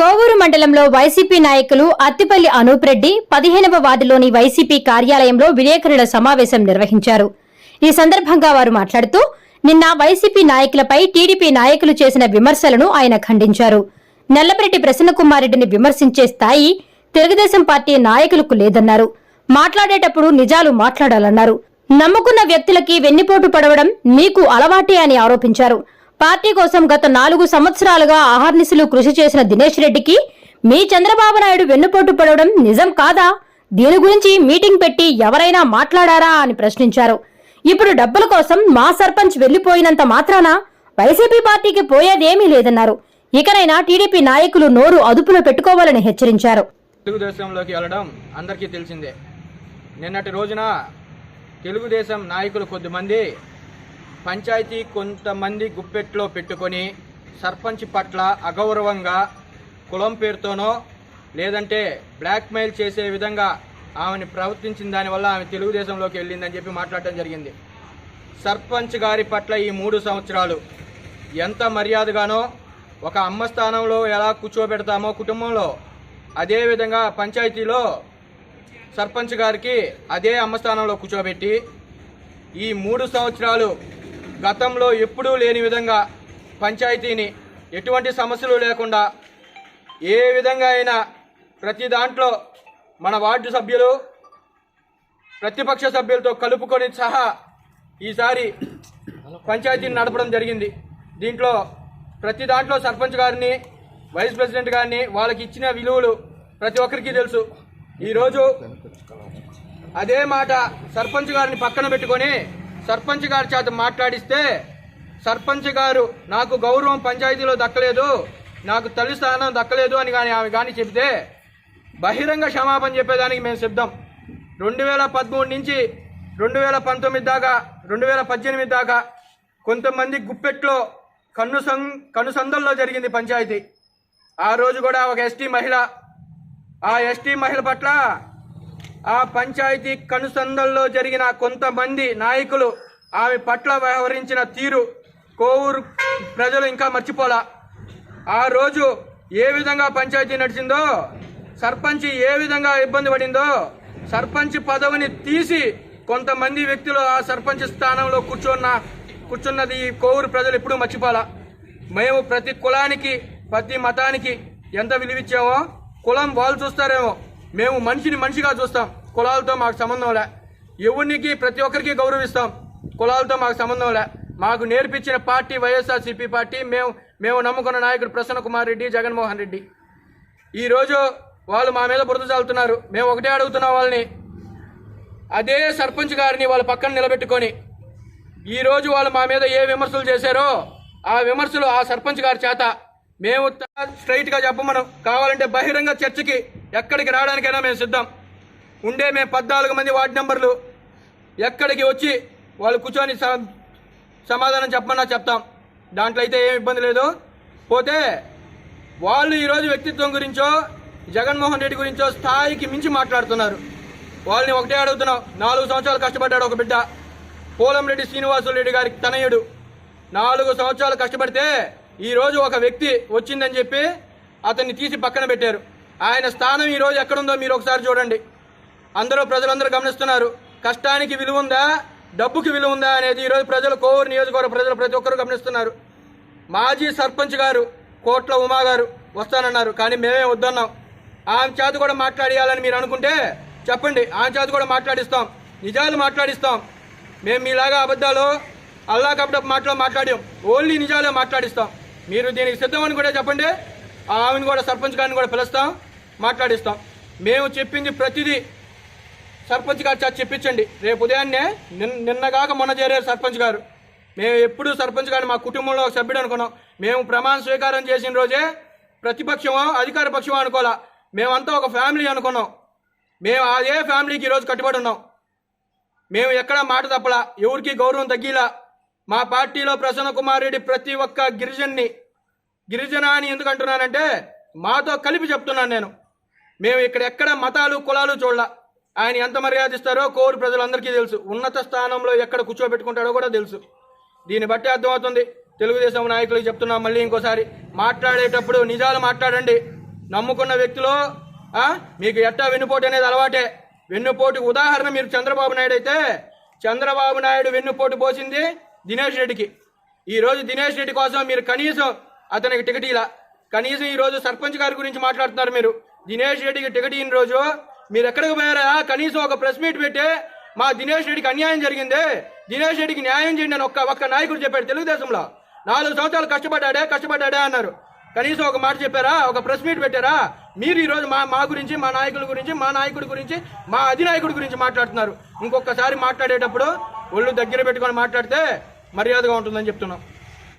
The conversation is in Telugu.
కోవూరు మండలంలో వైసీపీ నాయకులు అత్తిపల్లి అనూప్ రెడ్డి పదిహేనవ వార్డులోని వైసీపీ కార్యాలయంలో విలేకరుల సమావేశం నిర్వహించారు. ఈ సందర్భంగా వారు మాట్లాడుతూ నిన్న వైసీపీ నాయకులపై టీడీపీ నాయకులు చేసిన విమర్శలను ఆయన ఖండించారు. నల్లపరెడ్డి ప్రసన్నకుమారెడ్డిని విమర్శించే స్థాయి తెలుగుదేశం పార్టీ నాయకులకు లేదన్నారు. మాట్లాడేటప్పుడు నిజాలు మాట్లాడాలన్నారు. నమ్ముకున్న వ్యక్తులకి వెన్నుపోటు పడవడం మీకు అలవాటే అని ఆరోపించారు. పార్టీ కోసం గత నాలుగు సంవత్సరాలుగా ఆహార్నిశలు కృషి చేసిన దినేష్ రెడ్డికి మీ చంద్రబాబు నాయుడు వెన్నుపోటు పడవడం నిజం కాదా? దీని గురించి మీటింగ్ పెట్టి ఎవరైనా మాట్లాడారా అని ప్రశ్నించారు. ఇప్పుడు డబ్బుల కోసం మా సర్పంచ్ వెళ్ళిపోయినంత మాత్రాన? వైసీపీ పార్టీకి పోయేదేమీ లేదన్నారు. ఇకనైనా టీడీపీ నాయకులు నోరు అదుపులో పెట్టుకోవాలని హెచ్చరించారు. తెలుగుదేశంలోకి వెళ్ళడం అందరికీ తెలిసిందే. నిన్నటి రోజున తెలుగుదేశం నాయకులు కొద్దిమంది పంచాయతీ కొంతమంది గుప్పెట్లో పెట్టుకొని సర్పంచ్ పట్ల అగౌరవంగా కులం పేరుతోనో లేదంటే బ్లాక్మెయిల్ చేసే విధంగా ఆమెను ప్రవర్తించిన దానివల్ల ఆమె తెలుగుదేశంలోకి వెళ్ళిందని చెప్పి మాట్లాడటం జరిగింది. సర్పంచ్ గారి పట్ల ఈ మూడు సంవత్సరాలు ఎంత మర్యాదగానో ఒక అమ్మ స్థానంలో ఎలా కూర్చోబెడతామో కుటుంబంలో అదేవిధంగా పంచాయతీలో సర్పంచ్ గారికి అదే అమ్మ స్థానంలో కూర్చోబెట్టి ఈ మూడు సంవత్సరాలు గతంలో ఎప్పుడూ లేని విధంగా పంచాయతీని ఎటువంటి సమస్యలు లేకుండా ఏ విధంగా అయినా ప్రతి దాంట్లో మన వార్డు సభ్యులు ప్రతిపక్ష సభ్యులతో కలుపుకొని సహా ఈసారి పంచాయతీని నడపడం జరిగింది. దీంట్లో ప్రతి దాంట్లో సర్పంచ్ గారిని వైస్ ప్రెసిడెంట్ గారిని వాళ్ళకి ఇచ్చిన విలువలు ప్రతి ఒక్కరికి తెలుసు. ఈరోజు అదే మాట సర్పంచ్ గారిని పక్కన పెట్టుకొని సర్పంచ్ గారి చేత మాట్లాడిస్తే సర్పంచ్ గారు నాకు గౌరవం పంచాయతీలో దక్కలేదు నాకు తల్లి స్థానం దక్కలేదు అని కానీ ఆమె కానీ చెబితే బహిరంగ క్షమాపణ చెప్పేదానికి మేము సిద్ధం. రెండు వేల పదమూడు నుంచి రెండు వేల పంతొమ్మిది దాకా రెండు వేల పద్దెనిమిది దాకా కొంతమంది గుప్పెట్లో కన్ను సం కనుసందల్లో జరిగింది పంచాయతీ. ఆ రోజు కూడా ఒక ఎస్టీ మహిళ ఆ ఎస్టీ మహిళ పట్ల ఆ పంచాయతీ కనుసందల్లో జరిగిన కొంతమంది నాయకులు ఆమె పట్ల వ్యవహరించిన తీరు కోవూరు ప్రజలు ఇంకా మర్చిపోలా. ఆ రోజు ఏ విధంగా పంచాయతీ నడిచిందో సర్పంచ్ ఏ విధంగా ఇబ్బంది పడిందో సర్పంచ్ పదవిని తీసి కొంతమంది వ్యక్తులు ఆ సర్పంచ్ స్థానంలో కూర్చున్న కూర్చున్నది ఈ కోవూరు ప్రజలు ఎప్పుడూ మర్చిపోలా. మేము ప్రతి కులానికి ప్రతి మతానికి ఎంత విలువిచ్చామో కులం వాళ్ళు చూస్తారేమో. మేము మనిషిని మనిషిగా చూస్తాం. కులాలతో మాకు సంబంధం లే. ఎవరికి ప్రతి ఒక్కరికి గౌరవిస్తాం. కులాలతో మాకు సంబంధం లే. మాకు నేర్పించిన పార్టీ వైఎస్ఆర్సీపీ పార్టీ మేము మేము నమ్ముకున్న నాయకుడు ప్రసన్న కుమార్ రెడ్డి జగన్మోహన్ రెడ్డి. ఈరోజు వాళ్ళు మా మీద బురద చాలుతున్నారు మేము ఒకటే అడుగుతున్నాం వాళ్ళని. అదే సర్పంచ్ గారిని వాళ్ళ పక్కన నిలబెట్టుకొని ఈ రోజు వాళ్ళు మా మీద ఏ విమర్శలు చేశారో ఆ విమర్శలు ఆ సర్పంచ్ గారి చేత మేము స్ట్రైట్గా చెప్పమను. కావాలంటే బహిరంగ చర్చకి ఎక్కడికి రావడానికైనా మేము సిద్ధం. ఉండే మేము పద్నాలుగు మంది వార్డు నెంబర్లు ఎక్కడికి వచ్చి వాళ్ళు కూర్చొని స- సమాధానం చెప్పమన్నా చెప్తాం. దాంట్లో అయితే ఏం ఇబ్బంది లేదు. పోతే వాళ్ళు ఈరోజు వ్యక్తిత్వం గురించో జగన్మోహన్ రెడ్డి గురించో స్థాయికి మించి మాట్లాడుతున్నారు. వాళ్ళని ఒకటే అడుగుతున్నాం. నాలుగు సంవత్సరాలు కష్టపడ్డాడు ఒక బిడ్డ. పోలంరెడ్డి శ్రీనివాసులు రెడ్డి గారికి తనయుడు. నాలుగు సంవత్సరాలు కష్టపడితే ఈరోజు ఒక వ్యక్తి వచ్చిందని చెప్పి అతన్ని తీసి పక్కన పెట్టారు. ఆయన స్థానం ఈరోజు ఎక్కడుందో మీరు ఒకసారి చూడండి. అందరూ ప్రజలందరూ గమనిస్తున్నారు. కష్టానికి విలువ ఉందా? డబ్బుకి విలువ ఉందా అనేది ఈరోజు ప్రజలు కోవూరు నియోజకవర్గ ప్రజలు ప్రతి ఒక్కరు గమనిస్తున్నారు. మాజీ సర్పంచ్ గారు కోట్ల ఉమా గారు వస్తానన్నారు. కానీ మేమే వద్దన్నాం. ఆమె చేత కూడా మాట్లాడియాలని మీరు అనుకుంటే చెప్పండి. ఆమె చేత కూడా మాట్లాడిస్తాం. నిజాలు మాట్లాడిస్తాం. మేము మీలాగా అబద్ధాలు అల్లా కపట మాటలో మాట్లాడాం. ఓన్లీ నిజాలే మాట్లాడిస్తాం. మీరు దీనికి సిద్ధమని కూడా చెప్పండి. ఆ ఆమెను కూడా సర్పంచ్ గారిని కూడా పిలుస్తాం. మాట్లాడిస్తాం. మేము చెప్పింది ప్రతిదీ సర్పంచ్ గారు చేత చెప్పించండి. రేపు ఉదయాన్నే నిన్నగాక మొన్న చేరారు సర్పంచ్ గారు. మేము ఎప్పుడూ సర్పంచ్ గారు మా కుటుంబంలో ఒక సభ్యుడు అనుకున్నాం. మేము ప్రమాణ స్వీకారం చేసిన రోజే ప్రతిపక్షమో అధికార పక్షమో అనుకోవాలా మేమంతా ఒక ఫ్యామిలీ అనుకున్నాం. మేము అదే ఫ్యామిలీకి ఈరోజు కట్టుబడి ఉన్నాం. మేము ఎక్కడా మాట తప్పలా ఎవరికి గౌరవం తగ్గిలా. మా పార్టీలో ప్రసన్న కుమార్ రెడ్డి ప్రతి ఒక్క గిరిజన్ని గిరిజన అని ఎందుకు అంటున్నానంటే మాతో కలిపి చెప్తున్నాను నేను. మేము ఇక్కడ ఎక్కడ మతాలు కులాలు చూడాల. ఆయన ఎంత మర్యాదిస్తారో కోరు ప్రజలందరికీ తెలుసు. ఉన్నత స్థానంలో ఎక్కడ కూర్చోబెట్టుకుంటాడో కూడా తెలుసు. దీన్ని బట్టి అర్థమవుతుంది. తెలుగుదేశం నాయకులకు చెప్తున్నాం మళ్ళీ ఇంకోసారి. మాట్లాడేటప్పుడు నిజాలు మాట్లాడండి. నమ్ముకున్న వ్యక్తులు మీకు ఎట్టా వెన్నుపోటు అనేది అలవాటే. వెన్నుపోటు ఉదాహరణ మీరు చంద్రబాబు నాయుడు అయితే చంద్రబాబు నాయుడు వెన్నుపోటు పోసింది దినేష్ రెడ్డికి. ఈరోజు దినేష్ రెడ్డి కోసం మీరు కనీసం అతనికి టికెట్ ఇలా కనీసం ఈరోజు సర్పంచ్ గారి గురించి మాట్లాడుతున్నారు మీరు. దినేష్ రెడ్డికి టికెట్ ఇన్ రోజు మీరు ఎక్కడికి పోయారా? కనీసం ఒక ప్రెస్ మీట్ పెట్టి మా దినేష్ రెడ్డికి అన్యాయం జరిగింది. దినేష్ రెడ్డికి న్యాయం చేయండి అని ఒక్క ఒక్క నాయకుడు చెప్పాడు తెలుగుదేశంలో. నాలుగు సంవత్సరాలు కష్టపడ్డాడే కష్టపడ్డాడే అన్నారు. కనీసం ఒక మాట చెప్పారా? ఒక ప్రెస్ మీట్ పెట్టారా? మీరు ఈరోజు మా మా గురించి మా నాయకుల గురించి మా నాయకుడి గురించి మా అధినాయకుడి గురించి మాట్లాడుతున్నారు. ఇంకొకసారి మాట్లాడేటప్పుడు ఒళ్ళు దగ్గర పెట్టుకొని మాట్లాడితే మర్యాదగా ఉంటుందని చెప్తున్నాం.